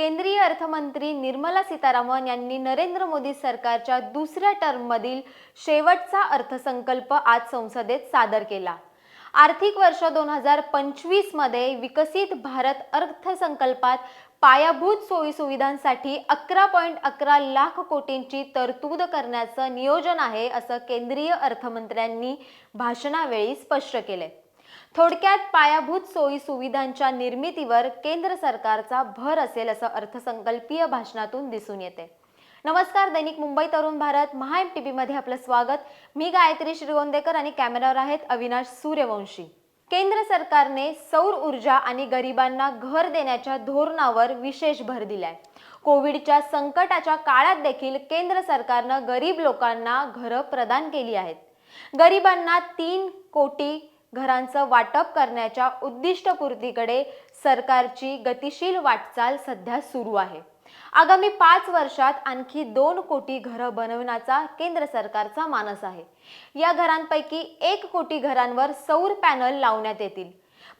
केंद्रीय अर्थमंत्री निर्मला सीतारामन यांनी नरेंद्र मोदी सरकारच्या दुसऱ्या टर्ममधील शेवटचा अर्थसंकल्प आज संसदेत सादर केला. आर्थिक वर्ष दोन हजार पंचवीसमध्ये विकसित भारत अर्थसंकल्पात पायाभूत सोयीसुविधांसाठी अकरा पॉईंट अकरा लाख कोटींची तरतूद करण्याचं नियोजन आहे असं केंद्रीय अर्थमंत्र्यांनी भाषणावेळी स्पष्ट केलंय. थोडक्यात पायाभूत सोयी सुविधांच्या निर्मितीवर केंद्र सरकारचा भर असेल असं अर्थसंकल्पीय भाषणातून दिसून येते. नमस्कार दैनिक मुंबई तरुण भारत महा एम टी मध्ये आपलं स्वागत. मी गायत्री श्रीगोंदेकर आणि कॅमेऱ्यावर आहेत अविनाश सूर्यवंशी. केंद्र सरकारने सौर ऊर्जा आणि गरिबांना घर देण्याच्या धोरणावर विशेष भर दिलाय. कोविडच्या संकटाच्या काळात देखील केंद्र सरकारनं गरीब लोकांना घरं प्रदान केली आहेत. गरिबांना तीन कोटी घरांचं वाटप करण्याच्या उद्दिष्टपूर्तीकडे सरकारची गतिशील वाटचाल सध्या सुरू आहे. आगामी पाच वर्षात आणखी दोन कोटी घरं बनवण्याचा केंद्र सरकारचा मानस आहे. या घरांपैकी एक कोटी घरांवर सौर पॅनल लावण्यात येतील.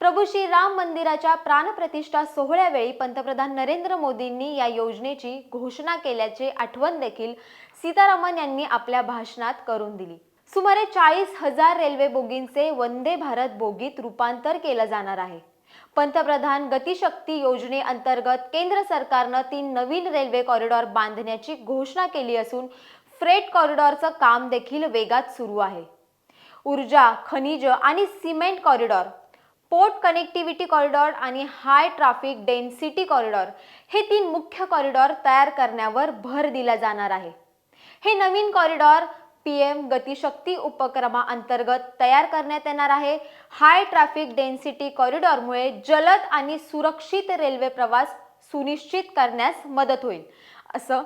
प्रभू श्री राम मंदिराच्या प्राणप्रतिष्ठा सोहळ्यावेळी पंतप्रधान नरेंद्र मोदींनी या योजनेची घोषणा केल्याचे आठवण देखील सीतारामन यांनी आपल्या भाषणात करून दिली. सुमारे चाळीस हजार रेल्वे बोगींचे वंदे भारत बोगीत रूपांतर केलं जाणार आहे. पंतप्रधान गतिशक्ती योजनेअंतर्गत केंद्र सरकारनं तीन नवीन रेल्वे कॉरिडॉर बांधण्याची घोषणा केली असून फ्रेट कॉरिडॉरचं काम देखील वेगात सुरू आहे. ऊर्जा खनिज आणि cement corridor port connectivity corridor आणि हाय ट्रॅफिक डेन्सिटी कॉरिडॉर हे तीन मुख्य कॉरिडॉर तयार करण्यावर भर दिला जाणार आहे. हे नवीन कॉरिडॉर पी एम गतिशक्ती उपक्रमाअंतर्गत तयार करण्यात येणार आहे. हाय ट्रॅफिक डेन्सिटी कॉरिडॉरमुळे जलद आणि सुरक्षित रेल्वे प्रवास सुनिश्चित करण्यास मदत होईल. असं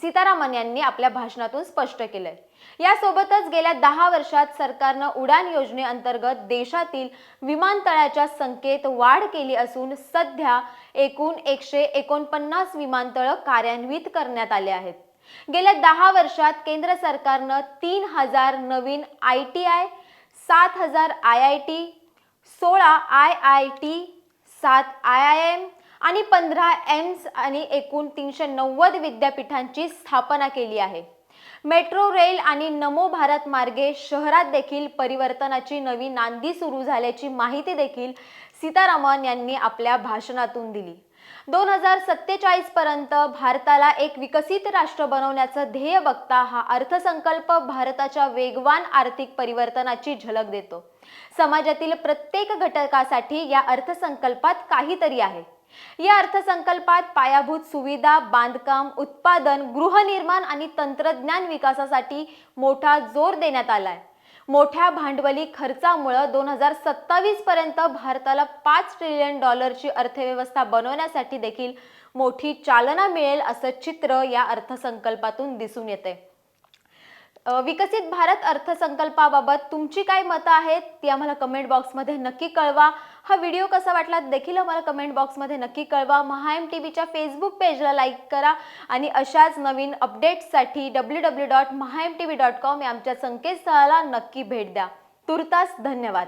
सीतारामन यांनी आपल्या भाषणातून स्पष्ट केलंय. यासोबतच गेल्या दहा वर्षात सरकारनं उडान योजनेअंतर्गत देशातील विमानतळाच्या संख्येत वाढ केली असून सध्या एकूण एकशे एकोणपन्नास विमानतळ कार्यान्वित करण्यात आले आहेत. गेल्या दहा वर्षात केंद्र सरकारनं तीन हजार नवीन आय टी आय सात हजार आय आय टी सोळा आय आय टी सात आय आय एम आणि पंधरा एम्स आणि एकूण तीनशे नव्वद विद्यापीठांची स्थापना केली आहे. मेट्रो रेल आणि नमो भारत मार्गे शहरात देखील परिवर्तनाची नवी नांदी सुरू झाल्याची माहिती देखील सीतारामन यांनी आपल्या भाषणातून दिली. दोन हजार सत्तेचाळीस पर्यंत भारताला एक विकसित राष्ट्र बनवण्याचं ध्येय बघता हा अर्थसंकल्प भारताच्या वेगवान आर्थिक परिवर्तनाची झलक देतो. समाजातील प्रत्येक घटकासाठी या अर्थसंकल्पात काहीतरी आहे. या अर्थसंकल्पात पायाभूत सुविधा बांधकाम उत्पादन गृहनिर्माण आणि तंत्रज्ञान विकासासाठी मोठा जोर देण्यात आलाय. मोठ्या भांडवली खर्चामुळं दोन हजार सत्तावीस पर्यंत भारताला पाच ट्रिलियन डॉलरची अर्थव्यवस्था बनवण्यासाठी देखील मोठी चालना मिळेल असं चित्र या अर्थसंकल्पातून दिसून येते विकसित भारत अर्थसंकल्पाबाबत तुमची काय मतं आहेत ती आम्हाला कमेंट बॉक्समध्ये नक्की कळवा. हा व्हिडिओ कसा वाटला देखील आम्हाला कमेंट बॉक्समध्ये नक्की कळवा. महाएम टी व्हीच्या फेसबुक पेजला लाईक करा आणि अशाच नवीन अपडेट्ससाठी W W dot Maha M T V dot com या आमच्या संकेतस्थळाला नक्की भेट द्या. तुर्तास धन्यवाद.